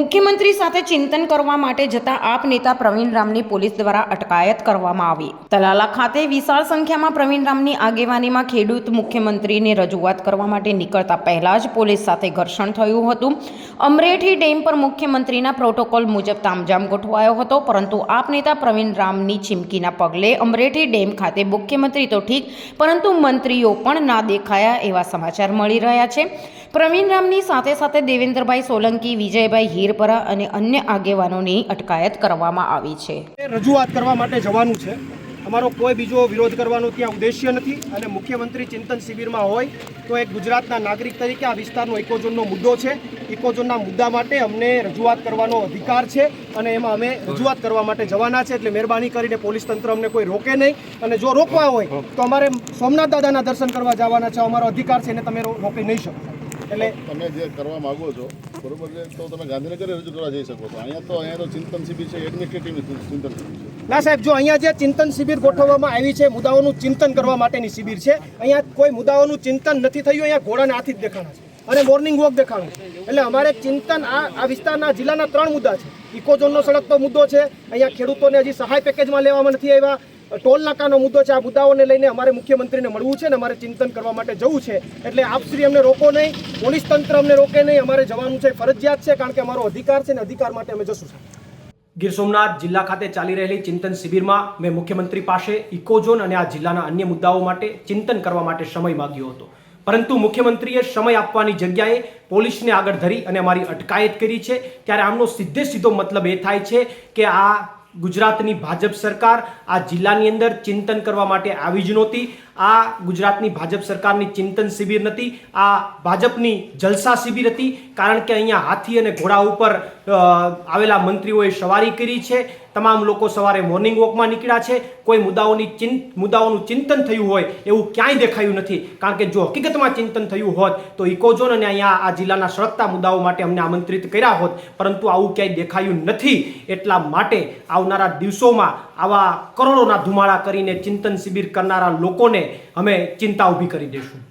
મુખ્યમંત્રી સાથે ચિંતન કરવા માટે જતા આપ નેતા પ્રવીણ રામની પોલીસ દ્વારા અટકાયત કરવામાં આવી. તલાલા ખાતે વિશાળ સંખ્યામાં પ્રવીણ રામની આગેવાનીમાં ખેડૂત મુખ્યમંત્રીને રજૂઆત કરવા માટે નીકળતા પહેલા જ પોલીસ સાથે ઘર્ષણ થયું હતું. અમરેઠી ડેમ પર મુખ્યમંત્રીના પ્રોટોકોલ મુજબ તામજામ ગોઠવાયો હતો, પરંતુ આપ નેતા પ્રવીણ રામની ચીમકીના પગલે અમરેઠી ડેમ ખાતે મુખ્યમંત્રી તો ઠીક, પરંતુ મંત્રીઓ પણ ના દેખાયા એવા સમાચાર મળી રહ્યા છે. પ્રવીણ રામની સાથે સાથે દેવેન્દ્રભાઈ સોલંકી, વિજયભાઈ હીરપરા અને અન્ય આગેવાનોની અટકાયત કરવામાં આવી છે. રજૂઆત કરવા માટે જવાનું છે. અમારો કોઈ બીજો વિરોધ કરવાનો ત્યાં ઉદ્દેશ્ય નથી અને મુખ્યમંત્રી ચિંતન શિબિરમાં હોય તો એક ગુજરાતના નાગરિક તરીકે આ વિસ્તારનો ઇકોઝોનનો મુદ્દો છે. ઇકોઝોનના મુદ્દા માટે અમને રજૂઆત કરવાનો અધિકાર છે અને એમાં અમે રજૂઆત કરવા માટે જવાના છે એટલે મહેરબાની કરીને પોલીસ તંત્ર અમને કોઈ રોકે નહીં. અને જો રોકવા હોય તો અમારે સોમનાથ દાદાના દર્શન કરવા જવાના છે. અમારો અધિકાર છે, એને તમે રોકી નહીં શકો. એટલે તમે જે કરવા માંગો છો બરોબર છે તો તમે ગાંધીનગર રજૂ કરવા જઈ શકો છો. અહીંયા તો અહીંયા તો ચિંતન શિબિર છે એડમિનિસ્ટ્રેટિવ ચિંતન શિબિર છે. ના સાહેબ જો અહીંયા જે ચિંતન શિબિર ગોઠવવામાં આવી છે મુદ્દાઓનું ચિંતન કરવા માટેની શિબિર છે અહીંયા કોઈ મુદ્દાઓનું ચિંતન નથી થયું અહીંયા ઘોડાના હાથી જ દેખાણા છે અને મોર્નિંગ વોક દેખાણું છે. એટલે અમારે ચિંતન આ આ વિસ્તારના જિલ્લાના ત્રણ મુદ્દા છે. ઇકોઝોનનો સળગતો મુદ્દો છે. અહીંયા ખેડૂતોને હજી સહાય પેકેજમાં લેવામાં નથી આવ્યા. ટોલ નાકાનો મુદ્દો છે. આ મુદ્દાઓને લઈને અમારે મુખ્યમંત્રીને મળવું છે ને અમારે ચિંતન કરવા માટે જવું છે. એટલે આપશ્રી અમને રોકો નહીં, પોલીસ તંત્ર અમને રોકે નહીં. અમારે જવાનું છે ફરજિયાત છે કારણ કે અમારો અધિકાર છે ને અધિકાર માટે અમે જશું ગીર સોમનાથ જિલ્લા ખાતે ચાલી રહેલી ચિંતન શિબિરમાં મેં મુખ્યમંત્રી પાસે ઇકોઝોન અને આ જિલ્લાના અન્ય મુદ્દાઓ માટે ચિંતન કરવા માટે સમય માગ્યો હતો. પરંતુ મુખ્યમંત્રીએ સમય આપવાની જગ્યાએ પોલીસને આગળ ધરી અને અમારી અટકાયત કરી છે. ત્યારે આમનો સીધે સીધો મતલબ એ થાય છે કે આ ગુજરાતની ભાજપ સરકાર આ જિલ્લાની અંદર ચિંતન કરવા માટે આવી જ નહોતી. આ ગુજરાતની ભાજપ સરકારની ચિંતન શિબિર નથી. આ ભાજપની જલસા શિબિર હતી. કારણ કે અહીંયા હાથી અને ઘોડા ઉપર આવેલા મંત્રીઓએ સવારી કરી છે. તમામ લોકો સવારે મોર્નિંગ વોકમાં નીકળ્યા છે. કોઈ મુદ્દાઓની ચિંત મુદ્દાઓનું ચિંતન થયું હોય, એવું ક્યાંય દેખાયું નથી. કારણ કે જો હકીકતમાં ચિંતન થયું હોત, તો ઇકોઝોન અને અહીંયા આ જિલ્લાના સળગતા મુદ્દાઓ માટે અમને આમંત્રિત કર્યા હોત. પરંતુ આવું ક્યાંય દેખાયું નથી. એટલા માટે આવનારા દિવસોમાં આવા કરોડોના ધુમાળા કરીને ચિંતન શિબિર કરનારા લોકોને અમે ચિંતા ઊભી કરી દઈશું.